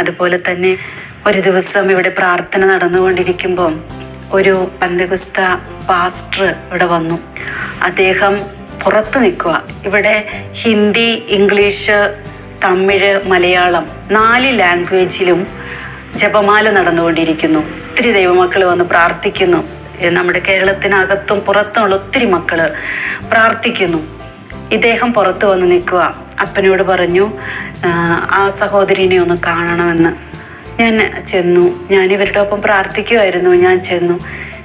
അതുപോലെ തന്നെ ഒരു ദിവസം ഇവിടെ പ്രാർത്ഥന നടന്നുകൊണ്ടിരിക്കുമ്പം ഒരു പന്തകുസ്ത പാസ്റ്റർ ഇവിടെ വന്നു. അദ്ദേഹം പുറത്ത് നിൽക്കുക. ഇവിടെ ഹിന്ദി ഇംഗ്ലീഷ് തമിഴ് മലയാളം നാല് ലാംഗ്വേജിലും ജപമാല നടന്നുകൊണ്ടിരിക്കുന്നു. ഒത്തിരി ദൈവമക്കൾ വന്ന് പ്രാർത്ഥിക്കുന്നു. നമ്മുടെ കേരളത്തിനകത്തും പുറത്തുമുള്ള ഒത്തിരി മക്കൾ പ്രാർത്ഥിക്കുന്നു. ഇദ്ദേഹം പുറത്തു വന്ന് നിൽക്കുക. അപ്പനോട് പറഞ്ഞു "ആ, സഹോദരിനെ ഒന്ന് കാണണമെന്ന്. ഞാൻ ചെന്നു. ഞാൻ ഇവരുടെ ഒപ്പം പ്രാർത്ഥിക്കുമായിരുന്നു ഞാൻ ചെന്നു.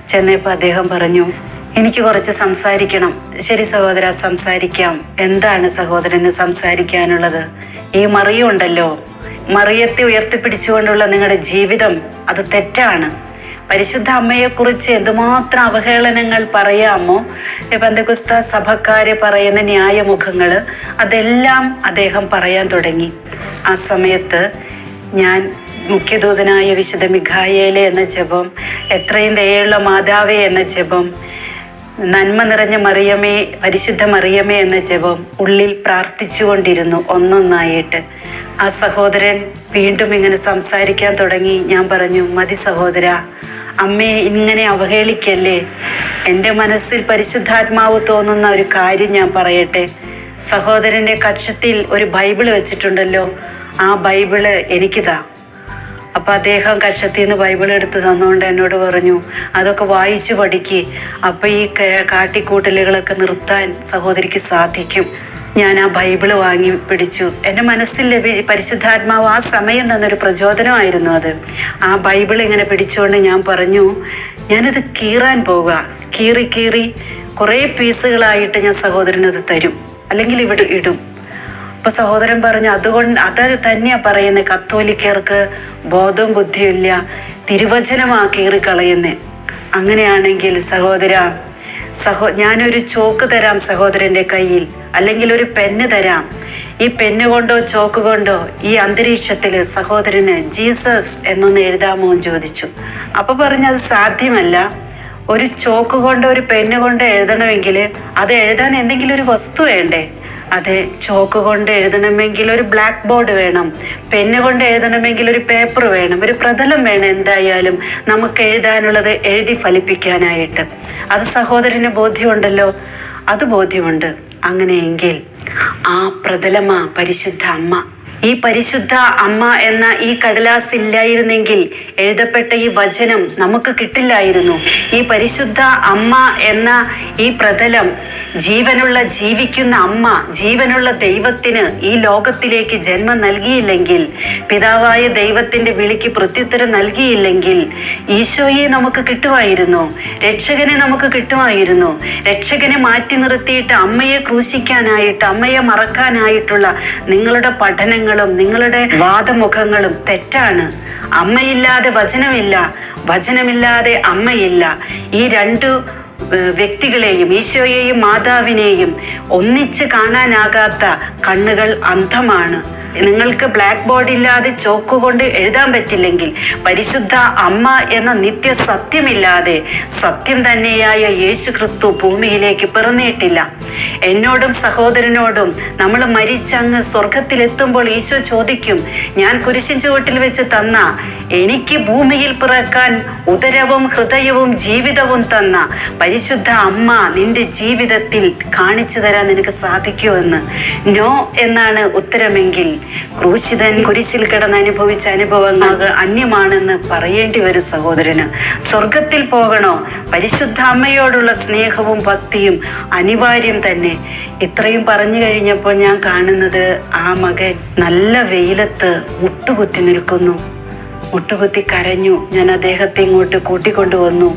ചെന്നപ്പോൾ അദ്ദേഹം പറഞ്ഞു എനിക്ക് കുറച്ച് സംസാരിക്കണം. ശരി സഹോദര സംസാരിക്കാം. എന്താണ് സഹോദരന് സംസാരിക്കാനുള്ളത്? ഈ മറിയുണ്ടല്ലോ. മറിയത്തെ ഉയർത്തിപ്പിടിച്ചുകൊണ്ടുള്ള നിങ്ങളുടെ ജീവിതം അത് തെറ്റാണ്. പരിശുദ്ധ അമ്മയെക്കുറിച്ച് എന്തുമാത്രം അവഹേളനങ്ങൾ പറയാമോ? പന്തകുസ്ത സഭക്കാര് പറയുന്ന ന്യായമുഖങ്ങൾ അതെല്ലാം അദ്ദേഹം പറയാൻ തുടങ്ങി. ആ സമയത്ത് ഞാൻ മുഖ്യദൂതനായ വിശുദ്ധ മിഖായേലെ എന്ന ജപം എത്രയും ദയുള്ള മാതാവേ എന്ന ജപം നന്മ നിറഞ്ഞ മറിയമേ പരിശുദ്ധ മറിയമേ എന്ന ജപം ഉള്ളിൽ പ്രാർത്ഥിച്ചുകൊണ്ടിരുന്നു ഒന്നൊന്നായിട്ട്. ആ സഹോദരൻ വീണ്ടും ഇങ്ങനെ സംസാരിക്കാൻ തുടങ്ങി. ഞാൻ പറഞ്ഞു മതി സഹോദര അമ്മയെ ഇങ്ങനെ അവഹേളിക്കല്ലേ? എന്റെ മനസ്സിൽ പരിശുദ്ധാത്മാവ് തോന്നുന്ന ഒരു കാര്യം ഞാൻ പറയട്ടെ. സഹോദരന്റെ കക്ഷത്തിൽ ഒരു ബൈബിൾ വെച്ചിട്ടുണ്ടല്ലോ. ആ ബൈബിൾ എനിക്കിതാ. അപ്പോൾ അദ്ദേഹം കക്ഷത്തിൽ നിന്ന് ബൈബിൾ എടുത്ത് തന്നുകൊണ്ട് എന്നോട് പറഞ്ഞു അതൊക്കെ വായിച്ചു പഠിക്ക്. അപ്പോൾ ഈ കാട്ടിക്കൂട്ടലുകളൊക്കെ നിർത്താൻ സഹോദരിക്ക് സാധിക്കും. ഞാൻ ആ ബൈബിൾ വാങ്ങി പിടിച്ചു. എന്റെ മനസ്സിൽ പരിശുദ്ധാത്മാവ് ആ സമയം തന്നൊരു പ്രചോദനമായിരുന്നു അത്. ആ ബൈബിൾ ഇങ്ങനെ പിടിച്ചുകൊണ്ട് ഞാൻ പറഞ്ഞു ഞാനത് കീറാൻ പോവുക. കീറി കീറി കുറേ പീസുകളായിട്ട് ഞാൻ സഹോദരനത് തരും. അല്ലെങ്കിൽ ഇവിടെ ഇടും. അപ്പൊ സഹോദരൻ പറഞ്ഞു അതുകൊണ്ട് അത് തന്നെയാ പറയുന്നത് കത്തോലിക്കർക്ക് ബോധവും ബുദ്ധിയും ഇല്ല. തിരുവചനമാ കീറി കളയുന്നേ അങ്ങനെയാണെങ്കിൽ സഹോദര സഹോ ഞാനൊരു ചോക്ക് തരാം സഹോദരന്റെ കയ്യിൽ. അല്ലെങ്കിൽ ഒരു പെന്ന് തരാം. ഈ പെന്ന് കൊണ്ടോ ചോക്ക് കൊണ്ടോ ഈ അന്തരീക്ഷത്തിൽ സഹോദരന് ജീസസ് എന്നൊന്ന് എഴുതാമോ എന്ന് ചോദിച്ചു. അപ്പൊ പറഞ്ഞു അത് സാധ്യമല്ല. ഒരു ചോക്ക് കൊണ്ടോ ഒരു പെന്ന് കൊണ്ടോ എഴുതണമെങ്കിൽ അത് എഴുതാൻ എന്തെങ്കിലും ഒരു വസ്തു വേണ്ടേ? അതെ ചോക്ക് കൊണ്ട് എഴുതണമെങ്കിൽ ഒരു ബ്ലാക്ക് ബോർഡ് വേണം പെന്ന് കൊണ്ട് എഴുതണമെങ്കിൽ ഒരു പേപ്പർ വേണം ഒരു പ്രതലം വേണം എന്തായാലും നമുക്ക് എഴുതാനുള്ളത് എഴുതി ഫലിപ്പിക്കാനായിട്ട്. അത് സഹോദരന് ബോധ്യമുണ്ടല്ലോ? അത് ബോധ്യമുണ്ട്. അങ്ങനെയെങ്കിൽ ആ പ്രതലമാ പരിശുദ്ധ അമ്മ ഈ പരിശുദ്ധ അമ്മ എന്ന ഈ കടലാസ് ഇല്ലായിരുന്നെങ്കിൽ എഴുതപ്പെട്ട ഈ വചനം നമുക്ക് കിട്ടില്ലായിരുന്നു. ഈ പരിശുദ്ധ അമ്മ എന്ന ഈ പ്രതലം ജീവനുള്ള ജീവിക്കുന്ന അമ്മ ജീവനുള്ള ദൈവത്തിന് ഈ ലോകത്തിലേക്ക് ജന്മം നൽകിയില്ലെങ്കിൽ പിതാവായ ദൈവത്തിന്റെ വിളിക്ക് പ്രത്യുത്തരം നൽകിയില്ലെങ്കിൽ ഈശോയെ നമുക്ക് കിട്ടുമായിരുന്നു രക്ഷകനെ നമുക്ക് കിട്ടുമായിരുന്നു രക്ഷകനെ മാറ്റി നിർത്തിയിട്ട് അമ്മയെ ക്രൂശിക്കാനായിട്ട് അമ്മയെ മറക്കാനായിട്ടുള്ള നിങ്ങളുടെ പഠനങ്ങളും നിങ്ങളുടെ വാദമുഖങ്ങളും തെറ്റാണ്. അമ്മയില്ലാതെ വചനമില്ല വചനമില്ലാതെ അമ്മയില്ല. ഈ രണ്ടു വ്യക്തികളെയും ഈശോയെയും മാതാവിനെയും ഒന്നിച്ച് കാണാനാകാത്ത കണ്ണുകൾ അന്ധമാണ്. നിങ്ങൾക്ക് ബ്ലാക്ക് ബോർഡ് ഇല്ലാതെ ചോക്ക് കൊണ്ട് എഴുതാൻ പറ്റില്ലെങ്കിൽ പരിശുദ്ധ അമ്മ എന്ന നിത്യ സത്യമില്ലാതെ സത്യം തന്നെയായ യേശു ക്രിസ്തു ഭൂമിയിലേക്ക് പിറന്നിട്ടില്ല. എന്നോടും സഹോദരനോടും നമ്മൾ മരിച്ചങ്ങ് സ്വർഗത്തിലെത്തുമ്പോൾ ഈശോ ചോദിക്കും ഞാൻ കുരിശിൻ ചുവട്ടിൽ വെച്ച് തന്ന എനിക്ക് ഭൂമിയിൽ പിറക്കാൻ ഉദരവും ഹൃദയവും ജീവിതവും തന്ന പരിശുദ്ധ അമ്മ നിന്റെ ജീവിതത്തിൽ കാണിച്ചു തരാൻ നിനക്ക് സാധിക്കുമെന്ന് നോ എന്നാണ് ഉത്തരമെങ്കിൽ ക്രൂശിതൻ കുരിശിൽ കിടന്ന് അനുഭവിച്ച അനുഭവങ്ങൾ അന്യമാണെന്ന് പറയേണ്ടി വരും സഹോദരന്. സ്വർഗത്തിൽ പോകണോ? പരിശുദ്ധ അമ്മയോടുള്ള സ്നേഹവും ഭക്തിയും അനിവാര്യം തന്നെ. ഇത്രയും പറഞ്ഞു കഴിഞ്ഞപ്പോൾ ഞാൻ കാണുന്നത് ആ മകൻ നല്ല വെയിലത്ത് മുട്ടുകുത്തി നിൽക്കുന്നു. മുട്ടുകുത്തി കരഞ്ഞു. ഞാൻ അദ്ദേഹത്തെ ഇങ്ങോട്ട് കൂട്ടിക്കൊണ്ടുവന്നു.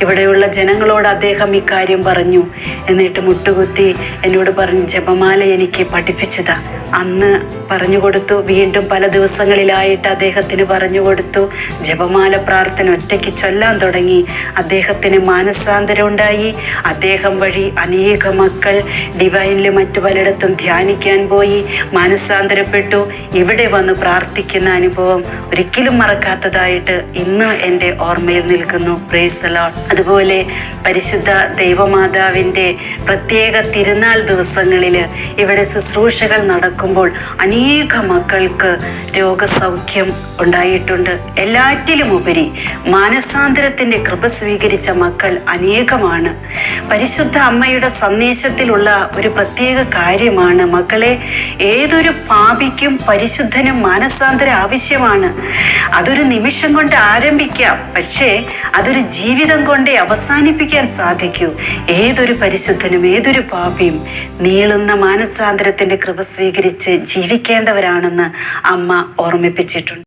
ഇവിടെയുള്ള ജനങ്ങളോട് അദ്ദേഹം ഇക്കാര്യം പറഞ്ഞു. എന്നിട്ട് മുട്ടുകുത്തി എന്നോട് പറഞ്ഞു ജപമാല എനിക്ക് പഠിപ്പിച്ചതാ. അന്ന് പറഞ്ഞു കൊടുത്തു വീണ്ടും പല ദിവസങ്ങളിലായിട്ട് അദ്ദേഹത്തിന് പറഞ്ഞു കൊടുത്തു ജപമാല പ്രാർത്ഥന ഒറ്റയ്ക്ക് ചൊല്ലാൻ തുടങ്ങി. അദ്ദേഹത്തിന് മാനസാന്തരം ഉണ്ടായി. അദ്ദേഹം വഴി അനേക മക്കൾ ഡിവൈനിൽ മറ്റു പലയിടത്തും ധ്യാനിക്കാൻ പോയി. മാനസാന്തരപ്പെട്ടു. ഇവിടെ വന്ന് പ്രാർത്ഥിക്കുന്ന അനുഭവം ഒരിക്കലും മറക്കാൻ മറക്കാത്തതായിട്ട് ഇന്ന് എന്റെ ഓർമ്മയിൽ നിൽക്കുന്നു. പ്രേസ് ലോഡ് അതുപോലെ പരിശുദ്ധ ദൈവമാതാവിന്റെ പ്രത്യേക തിരുനാൾ ദിവസങ്ങളിൽ ഇവിടെ ശുശ്രൂഷകൾ നടക്കുമ്പോൾ അനേക മക്കൾക്ക് രോഗസൗഖ്യം ഉണ്ടായിട്ടുണ്ട്. എല്ലാറ്റിലും ഉപരി മാനസാന്തരത്തിന്റെ കൃപ സ്വീകരിച്ച മക്കൾ അനേകമാണ്. പരിശുദ്ധ അമ്മയുടെ സന്ദേശത്തിലുള്ള ഒരു പ്രത്യേക കാര്യമാണ് മക്കളെ ഏതൊരു പാപിക്കും പരിശുദ്ധനും മാനസാന്തരം ആവശ്യമാണ്. അതൊരു നിമിഷം കൊണ്ട് ആരംഭിക്കാം. പക്ഷേ അതൊരു ജീവിതം കൊണ്ടേ അവസാനിപ്പിക്കാൻ സാധിക്കൂ. ഏതൊരു പരിശുദ്ധനും ഏതൊരു പാപിയും നീളുന്ന മാനസാന്തരത്തിന്റെ കൃപ സ്വീകരിച്ച് ജീവിക്കേണ്ടവരാണെന്ന് അമ്മ ഓർമ്മിപ്പിച്ചിട്ടുണ്ട്.